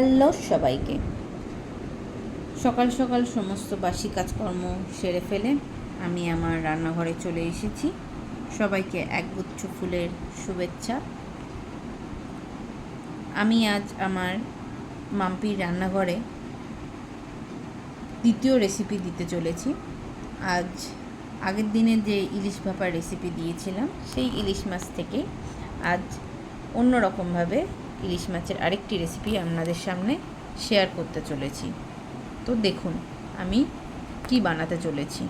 Hello সবাইকে। সকাল সকাল সমস্ত বাসি কাজকর্ম সেরে ফেলে আমি আমার রান্নাঘরে চলে এসেছি। সবাইকে একগুচ্ছ ফুলের শুভেচ্ছা। আমি আজ আমার মাম্পির রান্নাঘরে দ্বিতীয় রেসিপি দিতে চলেছি। আজ আগের দিনে যে ইলিশ ভাপার রেসিপি দিয়েছিলাম, সেই ইলিশ মাছ থেকে আজ অন্য রকমভাবে ইলিশ মাছের আরেকটি রেসিপি আপনাদের সামনে শেয়ার করতে চলেছি। তো দেখুন, আমি কি বানাতে চলেছি।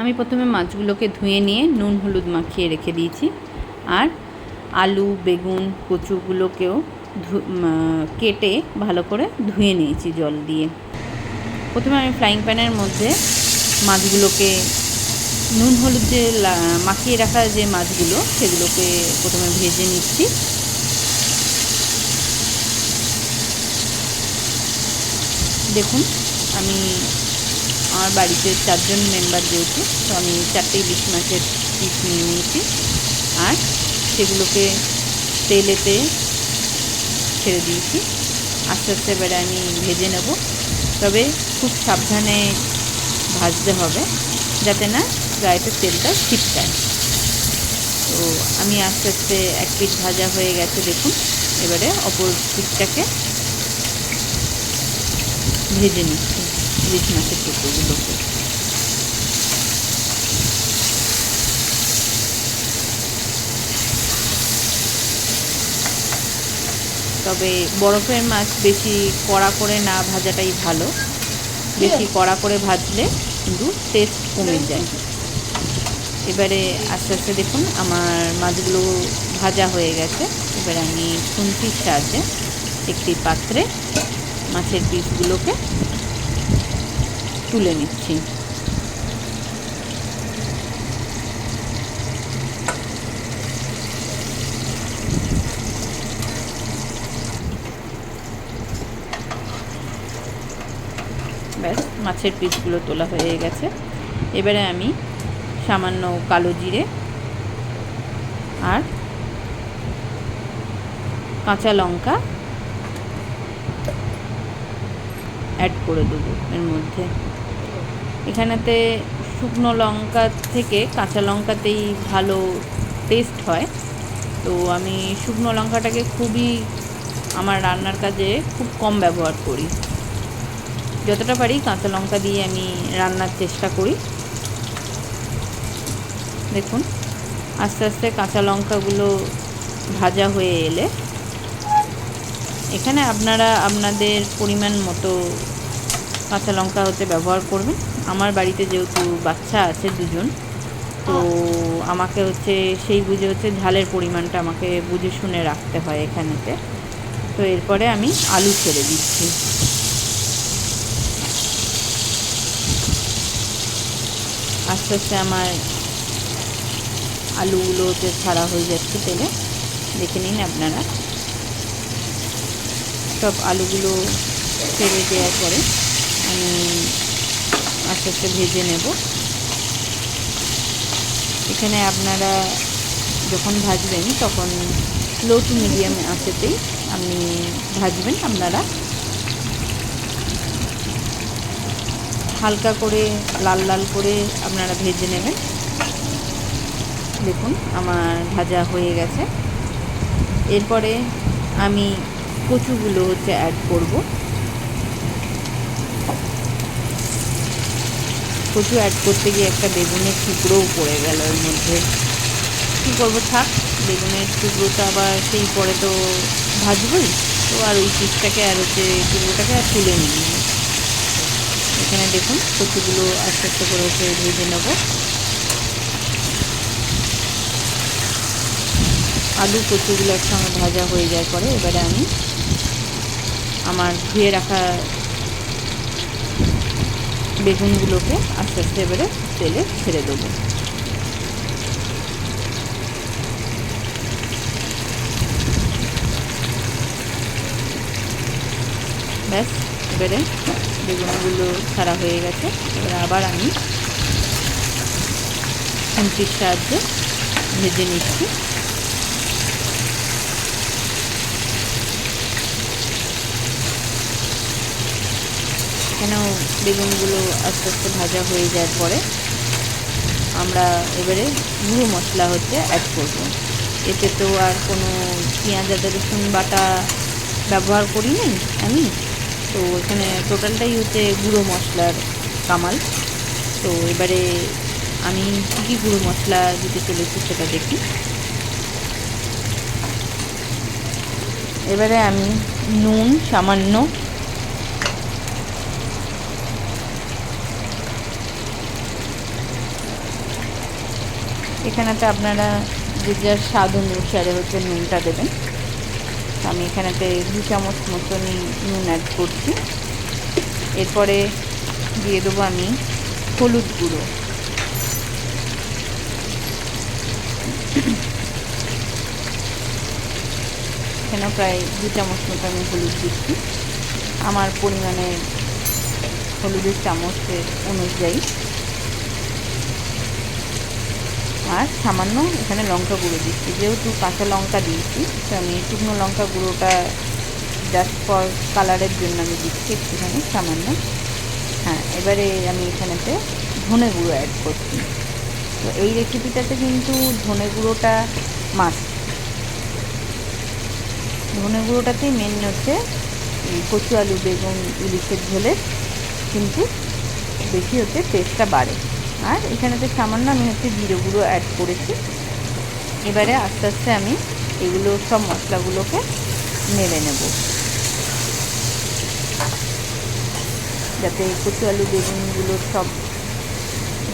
আমি প্রথমে মাছগুলোকে ধুয়ে নিয়ে নুন হলুদ মাখিয়ে রেখে দিয়েছি। আর আলু, বেগুন, কচুগুলোকেও কেটে ভালো করে ধুয়ে নিয়েছি জল দিয়ে। প্রথমে আমি ফ্রাইং প্যানের মধ্যে মাছগুলোকে নুন হলুদ যে মাখিয়ে রাখা যে মাছগুলো, সেগুলোকে প্রথমে ভেজে নিচ্ছি। দেখুন, আমি আমার বাড়িতে চারজন মেম্বার যেহেতু, তো আমি চারটে ইলিশ মাছের পিস নিয়ে নিয়েছি। আর সেগুলোকে তেলেতে ছেড়ে দিয়েছি। আস্তে আস্তে এবারে আমি ভেজে নেব। তবে খুব সাবধানে ভাজতে হবে, যাতে না গায়েতে তেলটা ছিটকায়। তো আমি আস্তে আস্তে এক পিঠ ভাজা হয়ে গেছে, দেখুন। এবারে অপর পিঠটাকে ভেজে নিচ্ছি, ইলিশ মাছের টুকরোগুলোকে তবে বরফের মাছ বেশি কড়া করে না ভাজাটাই ভালো। বেশি কড়া করে ভাজলে কিন্তু টেস্ট কমে যায়। এবারে আস্তে আস্তে দেখুন, আমার মাছগুলো ভাজা হয়ে গেছে। এবারে আমি খুন্তির সাহায্যে একটি পাত্রে মাছের পিসগুলোকে তুলে নিচ্ছি। ব্যাস, মাছের পিসগুলো তোলা হয়ে গেছে। এবারে আমি সামান্য কালো জিরে আর কাঁচা লঙ্কা অ্যাড করে দেবো এর মধ্যে। এখানেতে শুকনো লঙ্কা থেকে কাঁচা লঙ্কাতেই ভালো টেস্ট হয়। তো আমি শুকনো লঙ্কাটাকে খুবই আমার রান্নার কাজে খুব কম ব্যবহার করি। যতটা পারি কাঁচা লঙ্কা দিয়ে আমি রান্নার চেষ্টা করি। দেখুন, আস্তে আস্তে কাঁচা লঙ্কাগুলো ভাজা হয়ে এলে। এখানে আপনারা আপনাদের পরিমাণ মতো কাঁচা লঙ্কা হতে ব্যবহার করবেন আমার বাড়িতে যেহেতু বাচ্চা আছে দুজন তো আমাকে হচ্ছে সেই বুঝে হচ্ছে ঝালের পরিমাণটা আমাকে বুঝে শুনে রাখতে হয় এখানেতে। তো এরপরে আমি আলু ছেড়ে দিচ্ছি। আস্তে আস্তে আমার আলুগুলোতে ছাড়া হয়ে যাচ্ছে তেলে। দেখে নিন আপনারা। সব আলুগুলো ছেড়ে দেওয়ার পরে আমি আস্তে আস্তে ভেজে নেব। এখানে আপনারা যখন ভাজবেন তখন লো টু মিডিয়াম আঁচেতেই আপনি ভাজবেন, আপনারা হালকা করে, লাল লাল করে আপনারা ভেজে নেবেন। দেখুন, আমার ভাজা হয়ে গেছে। এরপরে আমি কচুগুলো হচ্ছে অ্যাড করব। কচু অ্যাড করতে গিয়ে একটা বেগুনের টুকরোও পড়ে গেল এর মধ্যে। কী করব, থাক, বেগুনের টুকরোটা আবার সেই পরে তো ভাজবই। তো আর ওই পিসটাকে আর হচ্ছে টুকরোটাকে আর তুলে নিই। এখানে দেখুন, কচুগুলো আস্তে আস্তে করে হচ্ছে ভেজে নেব। আলু কচুগুলো একসঙ্গে ভাজা হয়ে যায় পরে। এবারে আমি আমার ধুয়ে রাখা বেগুনগুলোকে আস্তে আস্তে এবারে তেলে ছেড়ে দেবো। ব্যাস, এবারে বেগুনগুলো ছাড়া হয়ে গেছে। এবারে আবার আমি খুন্তির সাহায্যে ভেজে নিচ্ছি। এখানেও বেগুনগুলো আস্তে আস্তে ভাজা হয়ে যাওয়ার পরে আমরা এবারে গুঁড়ো মশলা হচ্ছে অ্যাড করব। এতে তো আর কোনো পেঁয়াজ, আদা, রসুন বাটা ব্যবহার করি নি আমি। তো এখানে টোটালটাই হচ্ছে গুঁড়ো মশলার কামাল। তো এবারে আমি কী কী গুঁড়ো মশলা দিতে চলেছি সেটা দেখি। এবারে আমি নুন, সামান্য এখানেতে আপনারা যে যার স্বাদ অনুসারে হচ্ছে নুনটা দেবেন। আমি এখানেতে দু চামচ মতন নুন অ্যাড করছি। এরপরে দিয়ে দেবো আমি হলুদ গুঁড়ো। এখানে প্রায় দু চামচ মতো আমি হলুদ দিচ্ছি। আমার পরিমাণে হলুদের চামচের অনুযায়ী। আর সামান্য এখানে লঙ্কা গুঁড়ো দিচ্ছি। যেহেতু কাঁচা লঙ্কা দিয়েছি, তো আমি শুকনো লঙ্কা গুঁড়োটা জাস্ট ফর কালারের জন্য আমি দিচ্ছি একটুখানি সামান্য। হ্যাঁ এবারে আমি এখানেতে ধনে গুঁড়ো অ্যাড করছি। তো এই রেসিপিটাতে কিন্তু ধনে গুঁড়োটা মাস্ট ধনে গুঁড়োটাতেই মেন হচ্ছে কচু আলু, বেগুন, ইলিশের ঝোলের কিন্তু বেশি হচ্ছে টেস্টটা বাড়ে। আর এখানেতে সামান্য আমি হচ্ছে জিরে গুঁড়ো অ্যাড করেছি। এবারে আস্তে আস্তে আমি এগুলো সব মশলাগুলোকে নেড়ে নেব। যাতে কচু আলু বেগুনগুলো সব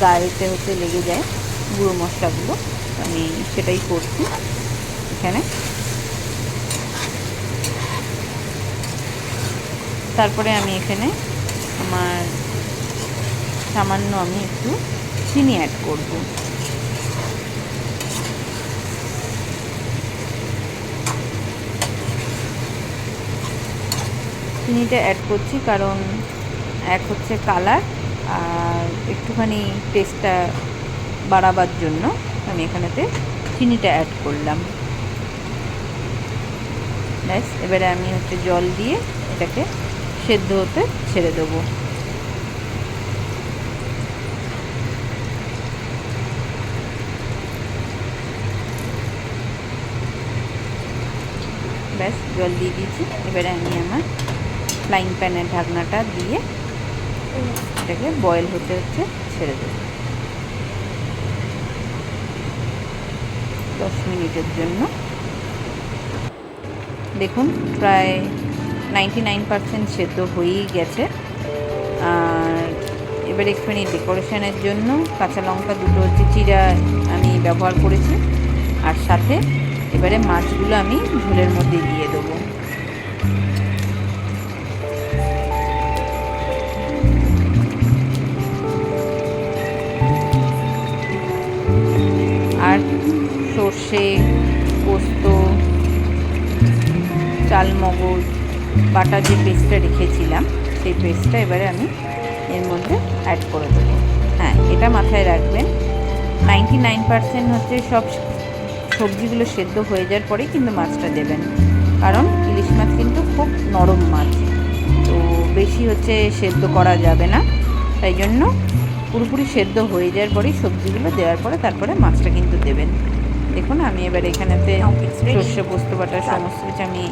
গায়েতে হতে লেগে যায়, গুঁড়ো মশলাগুলো। আমি সেটাই করছি এখানে। তারপরে আমি এখানে আমার সামান্য আমি একটু চিনি অ্যাড করব। চিনিটা অ্যাড করছি কারণ এক হচ্ছে কালার আর একটুখানি টেস্টটা বাড়াবার জন্য আমি এখানেতে চিনিটা অ্যাড করলাম। ব্যাস, এবারে আমি হচ্ছে জল দিয়ে এটাকে সেদ্ধ হতে ছেড়ে দেবো ব্যাস জল দিয়ে দিয়েছি। এবারে আমি আমার ফ্লাইং প্যানের ঢাকনাটা দিয়ে এটাকে বয়েল হতে হচ্ছে, ছেড়ে দেবো। দশ মিনিটের জন্য। দেখুন, প্রায় নাইনটি নাইন পারসেন্ট সেদ্ধ হয়েই গেছে। আর এবার একটুখানি ডেকোরেশনের জন্য কাঁচা লঙ্কা দুটো, হচ্ছে চিরা আমি ব্যবহার করেছি। আর সাথে এবারে মাছগুলো আমি ঝোলের মধ্যে দিয়ে দেবো। আর সর্ষে, পোস্ত, চালমগজ, বাটা যে পেস্টটা রেখেছিলাম, সেই পেস্টটা এবারে আমি এর মধ্যে অ্যাড করে দেবো। হ্যাঁ এটা মাথায় রাখবেন। নাইনটি নাইন পারসেন্ট হচ্ছে সব সবজিগুলো সেদ্ধ হয়ে যাওয়ার পরেই কিন্তু মাছটা দেবেন। কারণ ইলিশ মাছ কিন্তু খুব নরম মাছ। তো বেশি হচ্ছে সেদ্ধ করা যাবে না। তাই জন্য পুরোপুরি সেদ্ধ হয়ে যাওয়ার পরেই সবজিগুলো দেওয়ার পরে তারপরে মাছটা কিন্তু দেবেন। দেখুন আমি এবার এখানেতে সর্ষে পোস্ত বাটা সমস্ত কিছু আমি